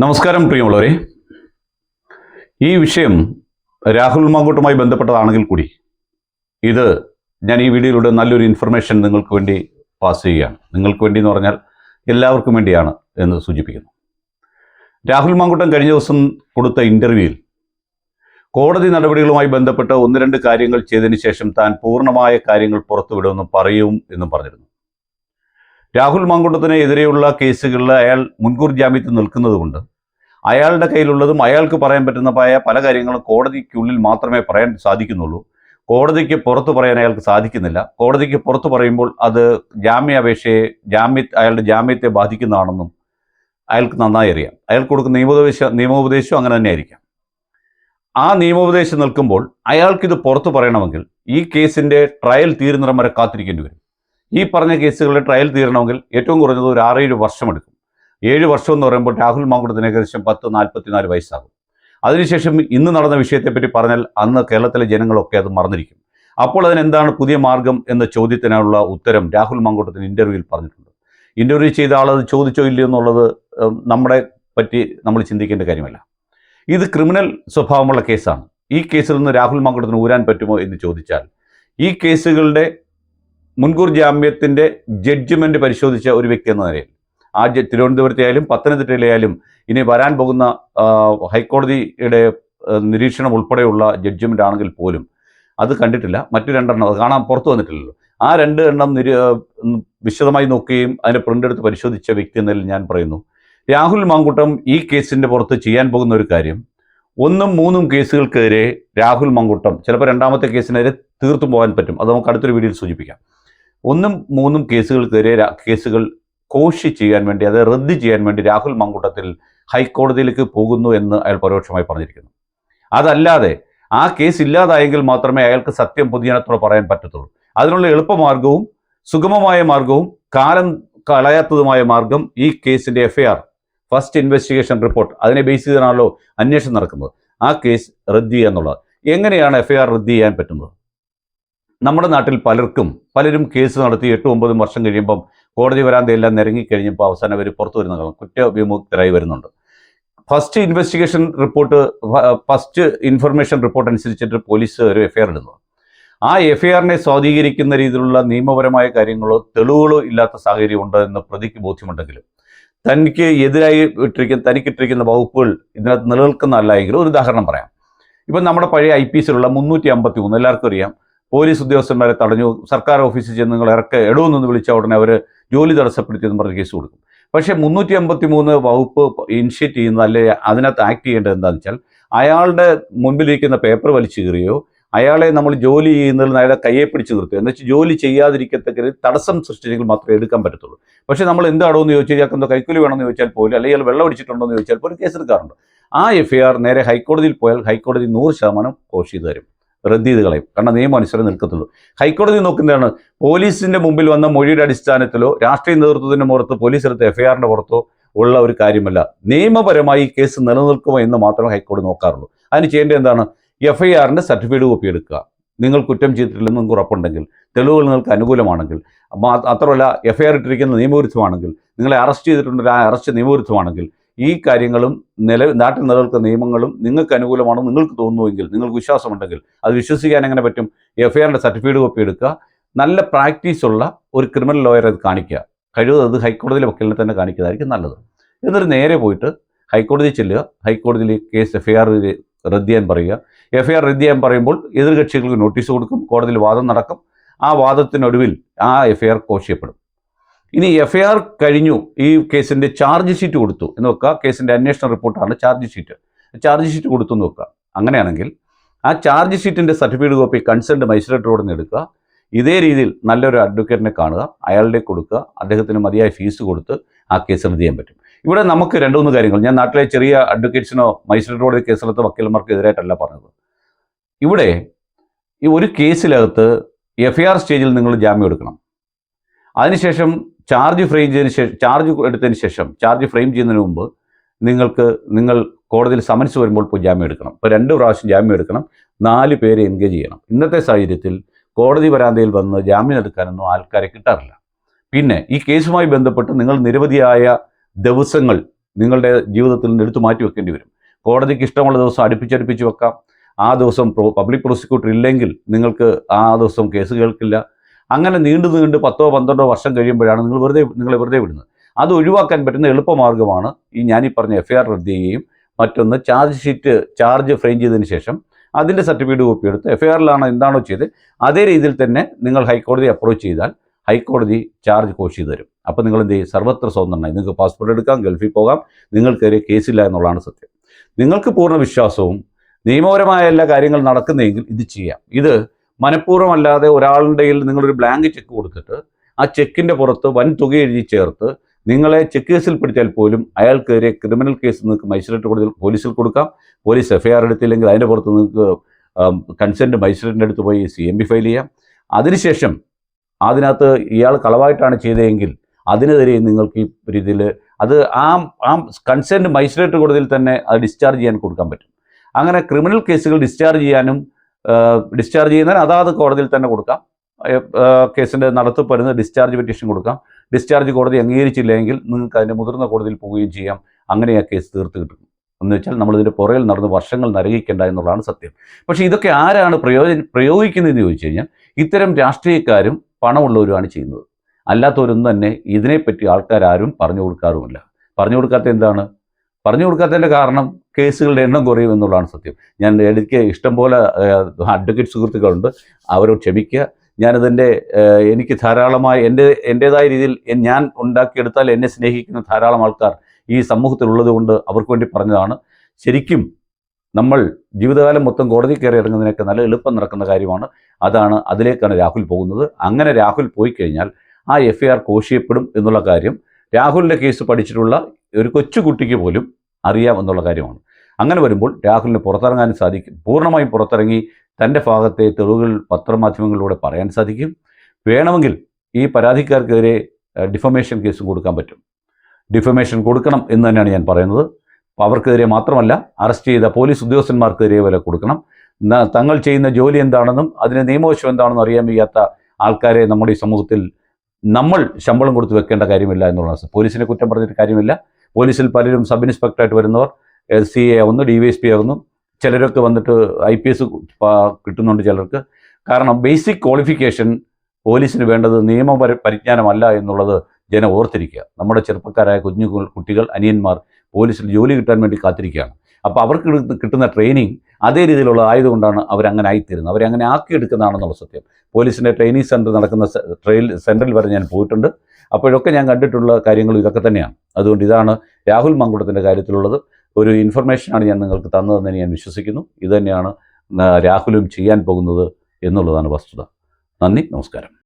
നമസ്കാരം പ്രിയമുള്ളവരെ. ഈ വിഷയം രാഹുൽ മാങ്കോട്ടുമായി ബന്ധപ്പെട്ടതാണെങ്കിൽ കൂടി ഇത് ഞാൻ ഈ വീഡിയോയിലൂടെ നല്ലൊരു ഇൻഫർമേഷൻ നിങ്ങൾക്ക് വേണ്ടി പാസ് ചെയ്യുകയാണ്. നിങ്ങൾക്ക് വേണ്ടി എന്ന് പറഞ്ഞാൽ എല്ലാവർക്കും വേണ്ടിയാണ് എന്ന് സൂചിപ്പിക്കുന്നു. രാഹുൽ മാങ്കൂട്ടൻ കഴിഞ്ഞ ദിവസം കൊടുത്ത ഇന്റർവ്യൂവിൽ കോടതി നടപടികളുമായി ബന്ധപ്പെട്ട് ഒന്ന് രണ്ട് കാര്യങ്ങൾ ചെയ്തതിന് ശേഷം താൻ പൂർണമായ കാര്യങ്ങൾ പുറത്തുവിടുമെന്നും പറയും എന്നും പറഞ്ഞിരുന്നു. രാഹുൽ മങ്കുണ്ടത്തിന് എതിരെയുള്ള കേസുകളിൽ അയാൾ മുൻകൂർ ജാമ്യത്തിൽ നിൽക്കുന്നതുകൊണ്ട് അയാളുടെ കയ്യിലുള്ളതും അയാൾക്ക് പറയാൻ പറ്റുന്ന പല കാര്യങ്ങളും കോടതിക്കുള്ളിൽ മാത്രമേ പറയാൻ സാധിക്കുന്നുള്ളൂ. കോടതിക്ക് പുറത്ത് പറയാൻ അയാൾക്ക് സാധിക്കുന്നില്ല. കോടതിക്ക് പുറത്ത് പറയുമ്പോൾ അത് ജാമ്യാപേക്ഷയെ ജാമ്യ അയാളുടെ ജാമ്യത്തെ ബാധിക്കുന്നതാണെന്നും അയാൾക്ക് നന്നായി അറിയാം. അയാൾ കൊടുക്കുന്ന നിയമോപദേശ നിയമോപദേശവും അങ്ങനെ തന്നെ ആയിരിക്കാം ആ നിയമോപദേശം നിൽക്കുമ്പോൾ അയാൾക്കിത് പുറത്ത് പറയണമെങ്കിൽ ഈ കേസിന്റെ ട്രയൽ തീരുന്നിടം വരെ കാത്തിരിക്കേണ്ടി വരും. ഈ പറഞ്ഞ കേസുകളുടെ ട്രയൽ തീരണമെങ്കിൽ ഏറ്റവും കുറഞ്ഞത് ഒരു ആറേഴ് വർഷമെടുക്കും. ഏഴ് വർഷം എന്ന് പറയുമ്പോൾ രാഹുൽ മാങ്കുടത്തിന് ഏകദേശം പത്ത് നാൽപ്പത്തിനാല് വയസ്സാകും. അതിനുശേഷം ഇന്ന് നടന്ന വിഷയത്തെപ്പറ്റി പറഞ്ഞാൽ അന്ന് കേരളത്തിലെ ജനങ്ങളൊക്കെ അത് മറന്നിരിക്കും. അപ്പോൾ അതിനെന്താണ് പുതിയ മാർഗം എന്ന ചോദ്യത്തിനുള്ള ഉത്തരം രാഹുൽ മാങ്കുട്ടത്തിന് ഇന്റർവ്യൂവിൽ പറഞ്ഞിട്ടുണ്ട്. ഇന്റർവ്യൂ ചെയ്ത ആൾ അത് ചോദിച്ചോ ഇല്ലയോ എന്നുള്ളത് നമ്മളെ പറ്റി നമ്മൾ ചിന്തിക്കേണ്ട കാര്യമല്ല. ഇത് ക്രിമിനൽ സ്വഭാവമുള്ള കേസാണ്. ഈ കേസിൽ നിന്ന് രാഹുൽ മാങ്കുട്ടത്തിന് ഊരാൻ പറ്റുമോ എന്ന് ചോദിച്ചാൽ ഈ കേസുകളുടെ മുൻകൂർ ജാമ്യത്തിന്റെ ജഡ്ജ്മെന്റ് പരിശോധിച്ച ഒരു വ്യക്തി എന്ന നിലയിൽ. ആ തിരുവനന്തപുരത്തെ ആയാലും പത്തനംതിട്ടയിലായാലും ഇനി വരാൻ പോകുന്ന ഹൈക്കോടതിയുടെ നിരീക്ഷണം ഉൾപ്പെടെയുള്ള ജഡ്ജ്മെന്റ് ആണെങ്കിൽ പോലും അത് കണ്ടിട്ടില്ല. മറ്റു രണ്ടെണ്ണം അത് കാണാൻ പുറത്തു വന്നിട്ടില്ലല്ലോ. ആ രണ്ട് എണ്ണം നിര വിശദമായി നോക്കുകയും അതിനെ പ്രിന്റ് എടുത്ത് പരിശോധിച്ച വ്യക്തി എന്നതിൽ ഞാൻ പറയുന്നു. രാഹുൽ മാങ്കൂട്ടം ഈ കേസിന്റെ പുറത്ത് ചെയ്യാൻ പോകുന്ന ഒരു കാര്യം ഒന്നും മൂന്നും കേസുകൾക്കെതിരെ രാഹുൽ മങ്കുട്ടം ചിലപ്പോൾ രണ്ടാമത്തെ കേസിനെതിരെ തീർത്തും പോകാൻ പറ്റും. അത് നമുക്ക് അടുത്തൊരു വീഡിയോയിൽ സൂചിപ്പിക്കാം. ഒന്നും മൂന്നും കേസുകൾക്കെതിരെ കേസുകൾ കോഷി ചെയ്യാൻ വേണ്ടി അത് റദ്ദ് ചെയ്യാൻ വേണ്ടി രാഹുൽ മങ്കൂട്ടത്തിൽ ഹൈക്കോടതിയിലേക്ക് പോകുന്നു എന്ന് അയാൾ പരോക്ഷമായി പറഞ്ഞിരിക്കുന്നു. അതല്ലാതെ ആ കേസ് ഇല്ലാതായെങ്കിൽ മാത്രമേ അയാൾക്ക് സത്യം പൊതുജനത്തോട് പറയാൻ പറ്റത്തുള്ളൂ. അതിനുള്ള എളുപ്പമാർഗവും സുഗമമായ മാർഗവും കാലം കളയാത്തതുമായ മാർഗം ഈ കേസിന്റെ എഫ്ഐആർ ഫസ്റ്റ് ഇൻവെസ്റ്റിഗേഷൻ റിപ്പോർട്ട് അതിനെ ബേസ് ചെയ്താണല്ലോ അന്വേഷണം നടക്കുന്നത്. ആ കേസ് റദ്ദ് ചെയ്യുക എന്നുള്ളത്. എങ്ങനെയാണ് എഫ്ഐആർ റദ്ദ് ചെയ്യാൻ പറ്റുന്നത്? നമ്മുടെ നാട്ടിൽ പലർക്കും പലരും കേസ് നടത്തി എട്ടും ഒമ്പതും വർഷം കഴിയുമ്പം കോടതി വരാന്തയെല്ലാം നിരങ്ങിക്കഴിഞ്ഞപ്പോൾ അവസാനം അവർ പുറത്തു വരുന്ന കാണും. കുറ്റവിമുക്തരായി വരുന്നുണ്ട്. First investigation report first information report അനുസരിച്ചിട്ട് പോലീസ് ഒരു എഫ്ഐആർ ഇടുന്നു. ആ എഫ്ഐആറിനെ സ്വാധീകരിക്കുന്ന രീതിയിലുള്ള നിയമപരമായ കാര്യങ്ങളോ തെളിവുകളോ ഇല്ലാത്ത സാഹചര്യം ഉണ്ട് എന്ന് പ്രതിക്ക് ബോധ്യമുണ്ടെങ്കിലും തനിക്ക് എതിരായി ഇട്ടിരിക്കുന്ന തനിക്കിട്ടിരിക്കുന്ന വകുപ്പുകൾ ഇതിനകത്ത് നിലനിൽക്കുന്നതല്ല എങ്കിലും ഒരു ഉദാഹരണം പറയാം. ഇപ്പം നമ്മുടെ പഴയ ഐ പി എസിലുള്ള മുന്നൂറ്റി അമ്പത്തി മൂന്ന് എല്ലാവർക്കും അറിയാം. പോലീസ് ഉദ്യോഗസ്ഥന്മാരെ തടഞ്ഞു സർക്കാർ ഓഫീസിൽ ചെന്ന് നിങ്ങൾ ഇറക്ക എടുവെന്ന് വിളിച്ച ഉടനെ അവർ ജോലി തടസ്സപ്പെടുത്തിയെന്ന് പറഞ്ഞ് കേസ് കൊടുക്കും. പക്ഷേ മുന്നൂറ്റി അമ്പത്തി മൂന്ന് വകുപ്പ് ഇനിഷ്യേറ്റ് ചെയ്യുന്ന അല്ലെ അതിനകത്ത് ആക്ട് ചെയ്യേണ്ടത് എന്താണെന്ന് വെച്ചാൽ അയാളുടെ മുമ്പിലിരിക്കുന്ന പേപ്പർ വലിച്ചു കീറിയോ അയാളെ നമ്മൾ ജോലി ചെയ്യുന്നതിൽ അയാളെ കയ്യെ പിടിച്ച് നിർത്തുക എന്ന് വെച്ചാൽ ജോലി ചെയ്യാതിരിക്കത്തക്ക തടസ്സം സൃഷ്ടിച്ചെങ്കിൽ മാത്രമേ എടുക്കാൻ പറ്റത്തുള്ളൂ. പക്ഷേ നമ്മൾ എന്താണോ എന്ന് ചോദിച്ചാൽ ഇയാൾക്ക് എന്തോ കൈക്കൂലി വേണമെന്ന് ചോദിച്ചാൽ പോലും അല്ലെങ്കിൽ ഇയാൾ വെള്ളം അടിച്ചിട്ടുണ്ടോ എന്ന് ചോദിച്ചാൽ പോലും കേസെടുക്കാറുണ്ട് ആ എഫ് ഐ ആർ നേരെ ഹൈക്കോടതിയിൽ പോയാൽ ഹൈക്കോടതി നൂറ് ശതമാനം കോഷ് തരും. റദ്ദ് ചെയ്ത് കളയും. കാരണം നിയമം അനുസരണം നിൽക്കത്തുള്ളൂ. ഹൈക്കോടതി നോക്കുന്നതാണ് പോലീസിന്റെ മുമ്പിൽ വന്ന മൊഴിയുടെ അടിസ്ഥാനത്തിലോ രാഷ്ട്രീയ നേതൃത്വത്തിന്റെ പുറത്ത് പോലീസ് എടുത്ത എഫ്ഐആറിന്റെ പുറത്തോ ഉള്ള ഒരു കാര്യമല്ല. നിയമപരമായി കേസ് നിലനിൽക്കുമോ എന്ന് മാത്രമേ ഹൈക്കോടതി നോക്കാറുള്ളൂ. അതിന് ചെയ്യേണ്ടത് എന്താണ്? എഫ് ഐ സർട്ടിഫിക്കറ്റ് കോപ്പി എടുക്കുക. നിങ്ങൾ കുറ്റം ചെയ്തിട്ടില്ലെന്ന് നിങ്ങൾക്ക് ഉറപ്പുണ്ടെങ്കിൽ തെളിവുകൾ നിങ്ങൾക്ക് അനുകൂലമാണെങ്കിൽ മാത്രമല്ല എഫ് ഐ ആർ ഇട്ടിരിക്കുന്ന നിയമവിരുദ്ധമാണെങ്കിൽ നിങ്ങളെ അറസ്റ്റ് ചെയ്തിട്ടുണ്ടെങ്കിൽ ആ അറസ്റ്റ് നിയമവിരുദ്ധമാണെങ്കിൽ ഈ കാര്യങ്ങളും നില നാട്ടിൽ നിലനിൽക്കുന്ന നിയമങ്ങളും നിങ്ങൾക്ക് അനുകൂലമാണെന്ന് നിങ്ങൾക്ക് തോന്നുന്നുവെങ്കിൽ നിങ്ങൾക്ക് വിശ്വാസമുണ്ടെങ്കിൽ അത് വിശ്വസിക്കാൻ എങ്ങനെ പറ്റും? എഫ് ഐ ആറിന്റെ സർട്ടിഫിക്കറ്റ് കോപ്പി എടുക്കുക. നല്ല പ്രാക്ടീസ് ഉള്ള ഒരു ക്രിമിനൽ ലോയറെ അത് കാണിക്കുക. കഴിവത് അത് ഹൈക്കോടതിയിലെ വക്കീലിനെ തന്നെ കാണിക്കുന്നതായിരിക്കും നല്ലത്. എന്നിട്ട് നേരെ പോയിട്ട് ഹൈക്കോടതി ചെല്ലുക. ഹൈക്കോടതിയിൽ കേസ് എഫ് ഐ ആർ റദ്ദ് ചെയ്യാൻ പറയുക. എഫ് ഐ ആർ റദ്ദ് ചെയ്യാൻ പറയുമ്പോൾ എതിർകക്ഷികൾക്ക് നോട്ടീസ് കൊടുക്കും. കോടതിയിൽ വാദം നടക്കും. ആ വാദത്തിനൊടുവിൽ ആ എഫ് ഐ ആർ കോഷ് ചെയ്യപ്പെടും ഇനി എഫ് ആർ കഴിഞ്ഞു ഈ കേസിന്റെ ചാർജ് ഷീറ്റ് കൊടുത്തു. എന്ന് വെക്കുക കേസിന്റെ അന്വേഷണ റിപ്പോർട്ടാണ് ചാർജ് ഷീറ്റ് ചാർജ് ഷീറ്റ് കൊടുത്തു എന്ന് വെക്കുക. അങ്ങനെയാണെങ്കിൽ ആ ചാർജ് ഷീറ്റിന്റെ സർട്ടിഫിക്കറ്റ് കോപ്പി കൺസേൺഡ് മജിസ്ട്രേറ്റോട് നിന്ന് എടുക്കുക. ഇതേ രീതിയിൽ നല്ലൊരു അഡ്വക്കേറ്റിനെ കാണുക അയാളുടെ കൊടുക്കുക അദ്ദേഹത്തിന് മതിയായ ഫീസ് കൊടുത്ത് ആ കേസ് റദ്ദ് ചെയ്യാൻ പറ്റും. ഇവിടെ നമുക്ക് രണ്ട് മൂന്ന് കാര്യങ്ങൾ. ഞാൻ നാട്ടിലെ ചെറിയ അഡ്വക്കേറ്റ്സിനോ മജിസ്ട്രേറ്റോട് കേസിലത്തെ വക്കീലന്മാർക്ക് എതിരായിട്ടല്ല പറഞ്ഞത്. ഇവിടെ ഈ ഒരു കേസിലകത്ത് എഫ് ഐ ആർ സ്റ്റേജിൽ നിങ്ങൾ ജാമ്യം എടുക്കണം. അതിനുശേഷം ചാർജ് ഫ്രെയിം ചെയ്തതിന് ശേഷം ചാർജ് എടുത്തതിന് ശേഷം ചാർജ് ഫ്രെയിം ചെയ്യുന്നതിന് മുമ്പ് നിങ്ങൾക്ക് നിങ്ങൾ കോടതിയിൽ സമൻസ് വരുമ്പോൾ പോയി ജാമ്യം എടുക്കണം. ഇപ്പോൾ രണ്ട് പ്രാവശ്യം ജാമ്യം എടുക്കണം. നാല് പേരെ എൻഗേജ് ചെയ്യണം. ഇന്നത്തെ സാഹചര്യത്തിൽ കോടതി വരാന്തയിൽ വന്ന് ജാമ്യം എടുക്കാനൊന്നും ആൾക്കാരെ കിട്ടാറില്ല. പിന്നെ ഈ കേസുമായി ബന്ധപ്പെട്ട് നിങ്ങൾ നിരവധിയായ ദിവസങ്ങൾ നിങ്ങളുടെ ജീവിതത്തിൽ നിന്ന് എടുത്തു മാറ്റി വെക്കേണ്ടി വരും. കോടതിക്ക് ഇഷ്ടമുള്ള ദിവസം അടുപ്പിച്ചടുപ്പിച്ച് വെക്കാം. ആ ദിവസം പബ്ലിക് പ്രോസിക്യൂട്ടർ ഇല്ലെങ്കിൽ നിങ്ങൾക്ക് ആ ദിവസം കേസ് കേൾക്കില്ല. അങ്ങനെ നീണ്ടു നീണ്ട് പത്തോ പന്ത്രണ്ടോ വർഷം കഴിയുമ്പോഴാണ് നിങ്ങൾ വെറുതെ നിങ്ങളെ വെറുതെ വിടുന്നത്. അത് ഒഴിവാക്കാൻ പറ്റുന്ന എളുപ്പമാർഗമാണ് ഈ ഞാനീ പറഞ്ഞ എഫ് ഐ ആർ റദ്ദ് ചെയ്യുകയും മറ്റൊന്ന് ചാർജ് ഷീറ്റ് ചാർജ് ഫ്രെയിം ചെയ്തതിന് ശേഷം അതിന്റെ സർട്ടിഫിക്കറ്റ് കോപ്പി എടുത്ത് എഫ് ഐ ആറിലാണ് എന്താണോ ചെയ്ത് അതേ രീതിയിൽ തന്നെ നിങ്ങൾ ഹൈക്കോടതി അപ്രോച്ച് ചെയ്താൽ ഹൈക്കോടതി ചാർജ് കോഷ് ചെയ്ത് തരും. അപ്പോൾ നിങ്ങൾ എന്ത് ചെയ്യും? സർവത്ര സ്വതന്ത്രനായി. നിങ്ങൾക്ക് പാസ്പോർട്ട് എടുക്കാം ഗൾഫിൽ പോകാം നിങ്ങൾക്കെതിരെ കേസില്ല എന്നുള്ളതാണ് സത്യം. നിങ്ങൾക്ക് പൂർണ വിശ്വാസവും നിയമപരമായ എല്ലാ കാര്യങ്ങളും നടക്കുന്നെങ്കിൽ ഇത് ചെയ്യാം. ഇത് മനഃപൂർവമല്ലാതെ ഒരാളുടെ കയ്യിൽ നിങ്ങളൊരു ബ്ലാങ്ക് ചെക്ക് കൊടുത്തിട്ട് ആ ചെക്കിന്റെ പുറത്ത് വൻ തുക എഴുതി ചേർത്ത് നിങ്ങളെ ചെക്ക് കേസിൽ പിടിച്ചാൽ പോലും അയാൾക്കെതിരെ ക്രിമിനൽ കേസ് നിങ്ങൾക്ക് മജിസ്ട്രേറ്റ് കോടതിയിൽ പോലീസിൽ കൊടുക്കാം. പോലീസ് എഫ്ഐആർ എടുത്തില്ലെങ്കിൽ അതിന്റെ പുറത്ത് നിങ്ങൾക്ക് കൺസെന്റ് മജിസ്ട്രേറ്റിന്റെ അടുത്ത് പോയി സി എം ബി ഫയൽ ചെയ്യാം. അതിനുശേഷം അതിനകത്ത് ഇയാൾ കളവായിട്ടാണ് ചെയ്തതെങ്കിൽ അതിനെതിരെ നിങ്ങൾക്ക് ഈ രീതിയിൽ അത് ആ ആ കൺസെന്റ് മജിസ്ട്രേറ്റ് കോടതിയിൽ തന്നെ അത് ഡിസ്ചാർജ് ചെയ്യാൻ കൊടുക്കാൻ പറ്റും. അങ്ങനെ ക്രിമിനൽ കേസുകൾ ഡിസ്ചാർജ് ചെയ്യാനും ഡിസ്ചാർജ് ചെയ്യുന്നതിന് അതാത് കോടതിയിൽ തന്നെ കൊടുക്കാം. കേസിന്റെ നടത്തിപ്പ് വരുന്ന ഡിസ്ചാർജ് പെറ്റീഷൻ കൊടുക്കാം. ഡിസ്ചാർജ് കോടതി അംഗീകരിച്ചില്ലെങ്കിൽ നിങ്ങൾക്ക് അതിന്റെ മുതിർന്ന കോടതിയിൽ പോവുകയും ചെയ്യാം. അങ്ങനെ ആ കേസ് തീർത്ത് കിട്ടും. എന്ന് വെച്ചാൽ നമ്മളിതിന്റെ പുറകിൽ നടന്ന് വർഷങ്ങൾ നരകിക്കേണ്ട എന്നുള്ളതാണ് സത്യം. പക്ഷേ ഇതൊക്കെ ആരാണ് പ്രയോജന പ്രയോഗിക്കുന്നതെന്ന് ചോദിച്ചു കഴിഞ്ഞാൽ ഇത്തരം രാഷ്ട്രീയക്കാരും പണമുള്ളവരുമാണ് ചെയ്യുന്നത്. അല്ലാത്തവരൊന്നും തന്നെ ഇതിനെപ്പറ്റി ആൾക്കാരും പറഞ്ഞു കൊടുക്കാറുമില്ല. പറഞ്ഞു കൊടുക്കാത്ത എന്താണ്? പറഞ്ഞു കൊടുക്കാത്തതിന്റെ കാരണം കേസുകളുടെ എണ്ണം കുറയും എന്നുള്ളതാണ് സത്യം. ഞാൻ എനിക്ക് ഇഷ്ടം പോലെ അഡ്വക്കേറ്റ് സുഹൃത്തുക്കളുണ്ട്. അവരോട് ക്ഷമിക്കുക. ഞാനതിന്റെ എനിക്ക് ധാരാളമായി എന്റെ എന്റേതായ രീതിയിൽ ഞാൻ ഉണ്ടാക്കിയെടുത്താൽ എന്നെ സ്നേഹിക്കുന്ന ധാരാളം ആൾക്കാർ ഈ സമൂഹത്തിലുള്ളത് കൊണ്ട് അവർക്ക് വേണ്ടി പറഞ്ഞതാണ്. ശരിക്കും നമ്മൾ ജീവിതകാലം മൊത്തം കോടതി കയറി ഇറങ്ങുന്നതിനൊക്കെ നല്ല എളുപ്പം നടക്കുന്ന കാര്യമാണ്. അതാണ് അതിലേക്കാണ് രാഹുൽ പോകുന്നത്. അങ്ങനെ രാഹുൽ പോയി കഴിഞ്ഞാൽ ആ എഫ് ഐ ആർ കോശിയപ്പെടും എന്നുള്ള കാര്യം രാഹുലിന്റെ കേസ് പഠിച്ചിട്ടുള്ള ഒരു കൊച്ചുകുട്ടിക്ക് പോലും അറിയാം എന്നുള്ള കാര്യമാണ്. അങ്ങനെ വരുമ്പോൾ രാഹുലിന് പുറത്തിറങ്ങാൻ സാധിക്കും പൂർണമായും പുറത്തിറങ്ങി തന്റെ ഭാഗത്തെ തെളിവുകൾ പത്രമാധ്യമങ്ങളിലൂടെ പറയാൻ സാധിക്കും. വേണമെങ്കിൽ ഈ പരാതിക്കാർക്കെതിരെ ഡിഫമേഷൻ കേസും കൊടുക്കാൻ പറ്റും. ഡിഫമേഷൻ കൊടുക്കണം എന്ന് തന്നെയാണ് ഞാൻ പറയുന്നത്. അവർക്കെതിരെ മാത്രമല്ല അറസ്റ്റ് ചെയ്ത പോലീസ് ഉദ്യോഗസ്ഥന്മാർക്കെതിരെ വരെ കൊടുക്കണം. തങ്ങൾ ചെയ്യുന്ന ജോലി എന്താണെന്നും അതിന് നിയമവശം എന്താണെന്നും അറിയാൻ വയ്യാത്ത ആൾക്കാരെ നമ്മുടെ ഈ സമൂഹത്തിൽ നമ്മൾ ശമ്പളം കൊടുത്ത് വെക്കേണ്ട കാര്യമില്ല എന്നുള്ളതാണ്. പോലീസിനെ കുറ്റം പറഞ്ഞിട്ട് കാര്യമില്ല. പോലീസിൽ പലരും സബ് ഇൻസ്പെക്ടറായിട്ട് വരുന്നവർ സി എ ആവുന്നു ഡി വൈ എസ് പി ആവുന്നു. ചിലരൊക്കെ വന്നിട്ട് ഐ പി എസ് കിട്ടുന്നുണ്ട് ചിലർക്ക്. കാരണം ബേസിക് ക്വാളിഫിക്കേഷൻ പോലീസിന് വേണ്ടത് നിയമ പരിജ്ഞാനമല്ല എന്നുള്ളത് ജനം ഓർത്തിരിക്കുക. നമ്മുടെ ചെറുപ്പക്കാരായ കുഞ്ഞു കുട്ടികൾ അനിയന്മാർ പോലീസിൽ ജോലി കിട്ടാൻ വേണ്ടി കാത്തിരിക്കുകയാണ്. അപ്പോൾ അവർക്ക് കിട്ടുന്ന- കിട്ടുന്ന ട്രെയിനിങ് അതേ രീതിയിലുള്ള ആയതുകൊണ്ടാണ് അവരങ്ങനെ ആയിത്തീരുന്നത്. അവരങ്ങനെ ആക്കിയെടുക്കുന്നതാണെന്നുള്ള സത്യം. പോലീസിന്റെ ട്രെയിനിങ് സെന്റർ നടക്കുന്ന ട്രെയിൽ സെന്ററിൽ വരെ ഞാൻ പോയിട്ടുണ്ട്. അപ്പോഴൊക്കെ ഞാൻ കണ്ടിട്ടുള്ള കാര്യങ്ങൾ ഇതൊക്കെ തന്നെയാണ്. അതുകൊണ്ട് ഇതാണ് രാഹുൽ മങ്കുടത്തിന്റെ കാര്യത്തിലുള്ളത്. ഒരു ഇൻഫർമേഷനാണ് ഞാൻ നിങ്ങൾക്ക് തന്നതെന്ന് ഞാൻ വിശ്വസിക്കുന്നു. ഇതുതന്നെയാണ് രാഹുലും ചെയ്യാൻ പോകുന്നത് എന്നുള്ളതാണ് വസ്തുത. നന്ദി നമസ്കാരം.